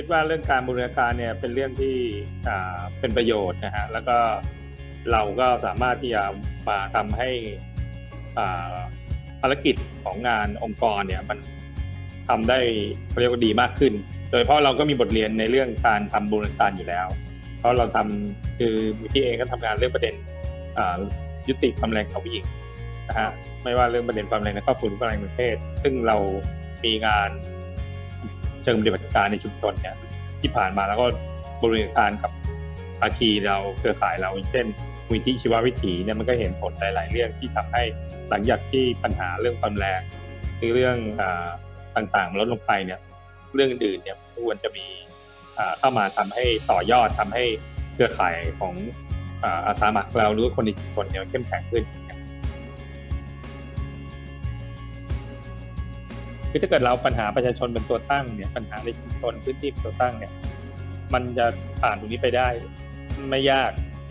คิดว่าเรื่องการบูรณาการเนี่ยเป็นเรื่องที่เป็นประโยชน์นะฮะแล้วก็เราก็สามารถที่จะมาทำให้ภารกิจของงานองค์กรเนี่ยมันทำได้เรียกว่าดีมากขึ้น โดยเฉพาะเราก็มีบทเรียนในเรื่องการทำบูรณาการอยู่แล้ว เพราะเราทำคือที่เองก็ทำงานเรื่องประเด็นยุติความแรงของผู้หญิงนะฮะไม่ว่าเรื่องประเด็นความแรงในครอบครัวหรือความแรงในประเทศซึ่งเรามีงาน ชิงปฏิบัติการในชุมชนเนี่ยที่ผ่านมาแล้วก็บริการกับภาคีเราเครือข่ายเราเช่นมูลที่ชีววิถีเนี่ยมันก็เห็นผลหลาย ๆ เรื่องที่ทำให้หลังจากที่ปัญหาเรื่องความแรงหรือเรื่องอต่างๆลดลงไปเนี่ยเรื่องอื่นเนี่ยควรจะมีเข้ามาทำให้ต่อยอดทำให้เครือข่ายของอาสาสมัครเราหรือคนในชุมชนเนี่ยเข้มแข็งขึ้น คือถ้าเกิดเราปัญหาประชาชนเป็นตัวตั้งเนี่ยปัญหาในชุมชนพื้นที่เป็นตัวตั้งเนี่ยมันจะผ่านตรงนี้ไปได้ ไม่ยาก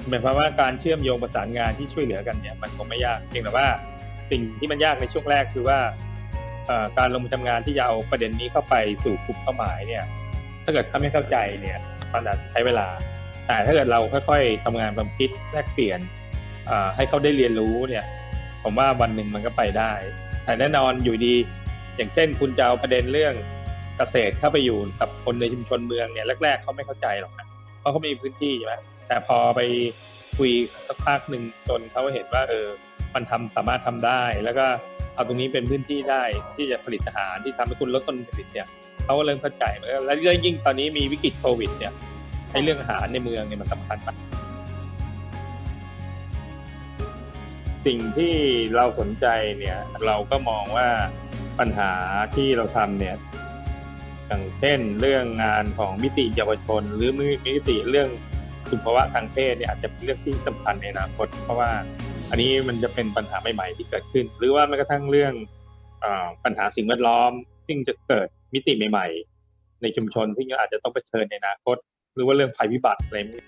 หมายความว่าการเชื่อมโยงประสานงานที่ช่วยเหลือกันเนี่ยมันคงไม่ยากเพียงแต่ว่าสิ่งที่มันยากในช่วงแรกคือว่าการลงมือทำงานที่จะเอาประเด็นนี้เข้าไปสู่กลุ่มเป้าหมายเนี่ยถ้าเกิดเขาไม่เข้าใจเนี่ยมันอาจจะใช้เวลา แต่ถ้าเกิดเราค่อยๆทำงานความคิดแลกเปลี่ยนให้เขาได้เรียนรู้เนี่ยผมว่าวันหนึ่งมันก็ไปได้ แต่แน่นอนอยู่ดี อย่างเช่น คุณจะเอาประเด็นเรื่องเกษตรเข้าไปอยู่กับคนในชุมชนเมืองเนี่ยแรก ๆเขาไม่เข้าใจหรอกนะเพราะเขามีพื้นที่ใช่ไหมแต่พอไปคุยสักพักหนึ่งจนเขาเห็นว่าเออมันทำสามารถทำได้ แล้วก็เอาตรงนี้เป็นพื้นที่ได้ที่จะผลิตอาหารที่ทำให้คุณลดต้นผลิตเนี่ยเขาก็เริ่มเข้าใจแล้วเรื่องยิ่งตอนนี้มีวิกฤตโควิดเนี่ยให้เรื่องอาหารในเมืองเนี่ยมันสำคัญมาก สิ่งที่เราสนใจเนี่ยเราก็มองว่าปัญหาที่เราทำเนี่ยอย่างเช่นเรื่องงานของมิติเยาวชน หรือมิติเรื่องสุขภาวะทางเพศเนี่ยอาจจะเป็นเรื่องที่สำคัญในอนาคต เพราะว่าอันนี้มันจะเป็นปัญหาใหม่ๆที่เกิดขึ้น หรือว่าแม้กระทั่งเรื่องอปัญหาสิ่งแวดล้อม ซึ่งจะเกิดมิติใหม่ ๆ ในชุมชนที่อาจจะต้องเผชิญในอนาคต หรือว่าเรื่องภัยพิบัติอะไรนี้